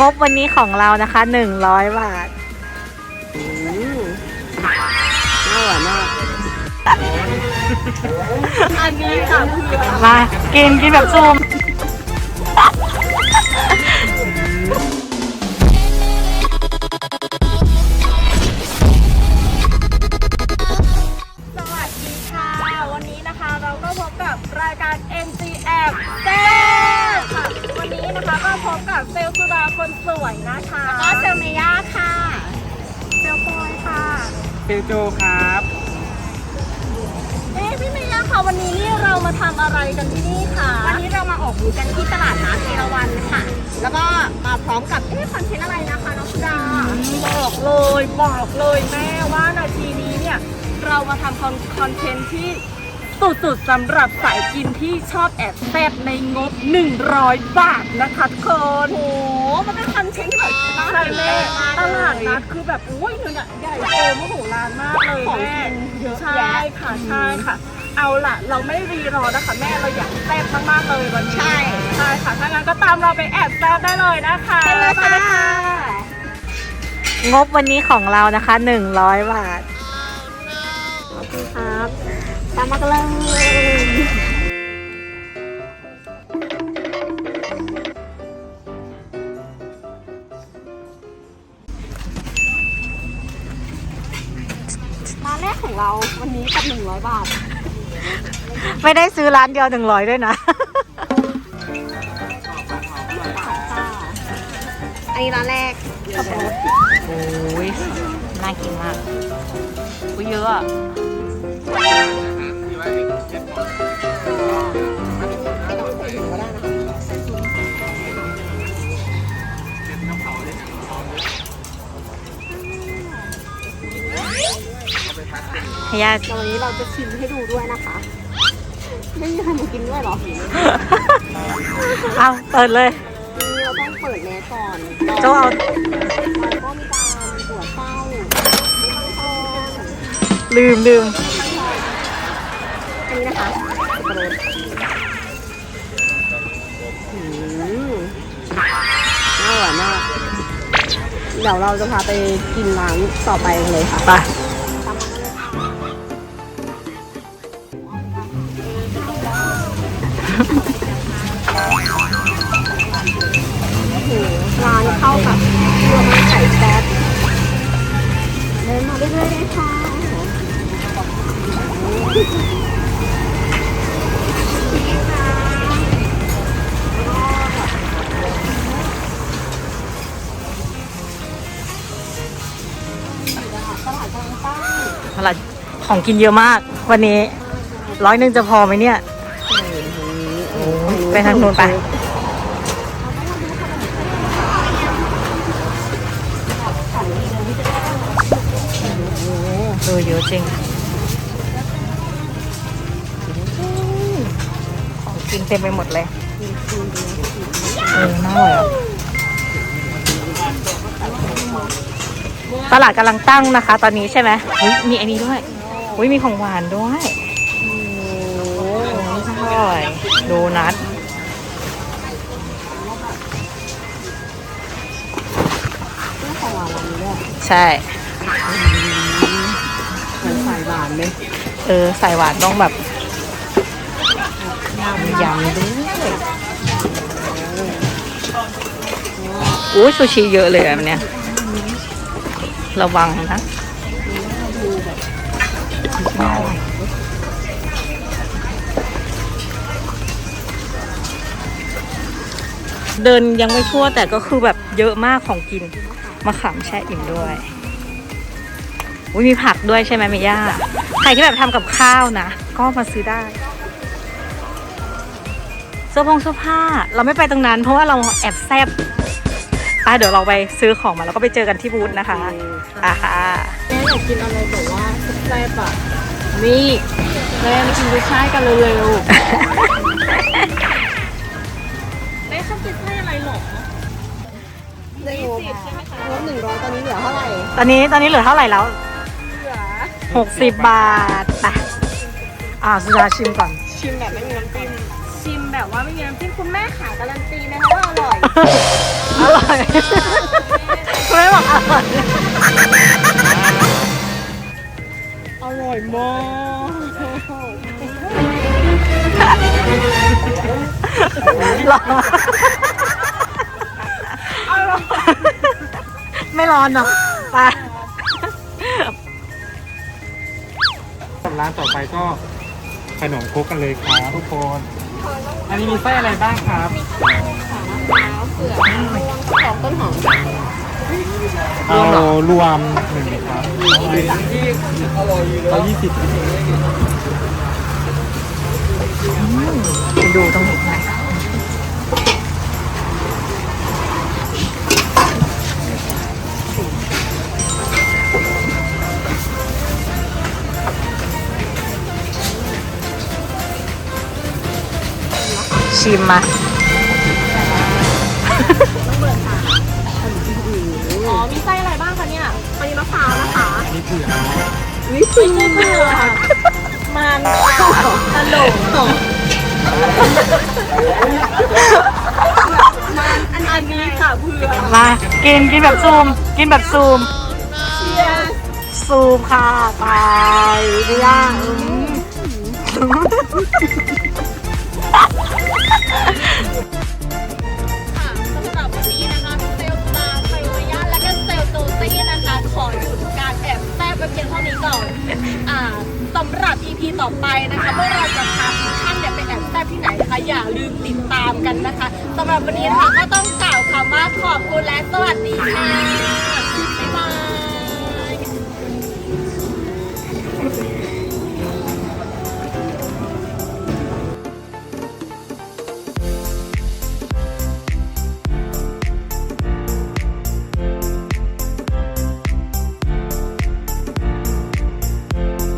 งบวันนี้ของเรานะคะหนึ่งร้อยบาทอืมน่าหวานมากอันนี้ค่ะมากินกินแบบซูม พบกับเซลลสุดาคนสวยนะคะแล้วก็เซลเมย่าค่ะ เซลปอยค่ะ เปโจครับเอ๊ะพี่เมย่าค่ะวันนี้นี่เรามาทำอะไรกันที่นี่คะวันนี้เรามาออกบูธกันที่ตลาดนัดเอราวันค่ะ แล้วก็มาพร้อมกับเอ๊ะคอนเทนต์อะไรนะคะน้องสุดาบอกเลยบอกเลยแม่ว่านาทีนี้เนี่ยเรามาทำคอนเทนต์ที่ สุดๆสำหรับสายกินที่ชอบแอบแซบในงบ 100 บาทนะคะทุกคนโอ้โหมันเป็นคอนเทนต์ที่แบบน่าใช่สนใจแม่มากตเลลาดยนัดคือแบบอุ้ยเนี่ยใหญ่โตมโหฬารมากเลยของแม่กินเยอะใช่แยะค่ะใช่ค่ะเอาล่ะ เราไม่รีรอนะคะแม่เราอยากแซ่บมากๆเลยวันนี้ใช่ใช่ค่ะถ้างั้นก็ตามเราไปแอบแซ่บได้เลยนะคะไปเลยค่ะงบวันนี้ของเรานะคะหนึ่งร้อยบาทครับ ตามมากันเลยร้านแรกของเราวันนี้กับ100บาท ไม่ได้ซื้อร้านเดียวหนึ่งร้อยด้วยนะค่ะอันนี้ร้านแรกขับรถโอ้ยน่ากินมากอุ้ยเยอะ อะไม่ต้องใส่ถุงก็ได้นะคะให้ญาติแต่วันนี้เราจะชิมให้ดูด้วยนะคะ ไม่มีใครมากินด้วยเหรอเอาเปิดเลยนี่เราต้องเปิดแมสก่อนโจ้เอาแล้วก็มีการหัวเต้าไม่ต้องทอนลืมลืม เดี๋ยวเราจะพาไปกินร้านต่อไปเลยค่ะ ไป ของกินเยอะมาก วันนี้ร้อยหนึ่งจะพอไหมเนี่ยไปทางนู้นไปเออเยอะจริง ของกินเต็มไปหมดเลยเออน่าอร่อยตลาดกำลังตั้งนะคะ ตอนนี้ใช่ไหมมีอันนี้ด้วย อุ้ยมีของหวานด้วยโอ้อร่อยโดนัทของหวานร้านนี้ด้วยใช่เหมือนสายหวานเลย เออใส่หวานต้องแบบยำด้วยอุ้ยซูชิเยอะเลยแบบเนี้ยระวังนะ เดินยังไม่ทั่วแต่ก็คือแบบเยอะมากของกินมะขามแช่อิ่มด้วยอุ้ยมีผักด้วยใช่ไหมเมย่าใครที่แบบทำกับข้าวนะ ก็มาซื้อได้เสื้อผงเสื้อผ้าเราไม่ไปตรงนั้น เพราะว่าเราแอบแซบอะเดี๋ยวเราไปซื้อของมาแล้วก็ไปเจอกันที่บูธนะคะอะค่ะแม่ อยากกินอะไรแบบว่าแซ่บๆอะนี่แม่มากินกุ้ยช่ายกันเร็วๆแม่ชอบกินไส้อะไรหรอในงบงบหนึ่งร้อยตอนนี้เหลือเท่าไหร่ตอนนี้ตอนนี้เหลือเท่าไหร่แล้ว เหลือหกสิบบาทไปอ่าสุดาชิมก่อน ชิมแบบไม่มีน้ำจิ้มชิมแบบว่าไม่มีน้ำจิ้มคุณแม่ขาการันตีนะคะว่าอร่อยออร่อย คุณแม่บอกอร่อยอ ร่อยมากร้อนไม่ร้อนเนาะไปร้านต่อไปก็ขนมครกกันเลยครับทุกคน อันนี้มีไส้อะไรบ้างครับของต้นหอม เอารวมหนึ่งครับร้อยยี่สิบดูตรงนี้หน่อยชิมมาะพร้าวนะคะอันนี้เผือกวิปครีเผือกมันตลกมันอันนี้ค่ะเผือกมากินกินแบบซูม กินแบบซูมซูมค่ะ ไปไม่ยาอืม อย่าลืมติดตามกันนะคะสำหรับวันนี้นะคะก็ต้องกล่าวคำว่าขอบคุณและสวัสดีค่ะ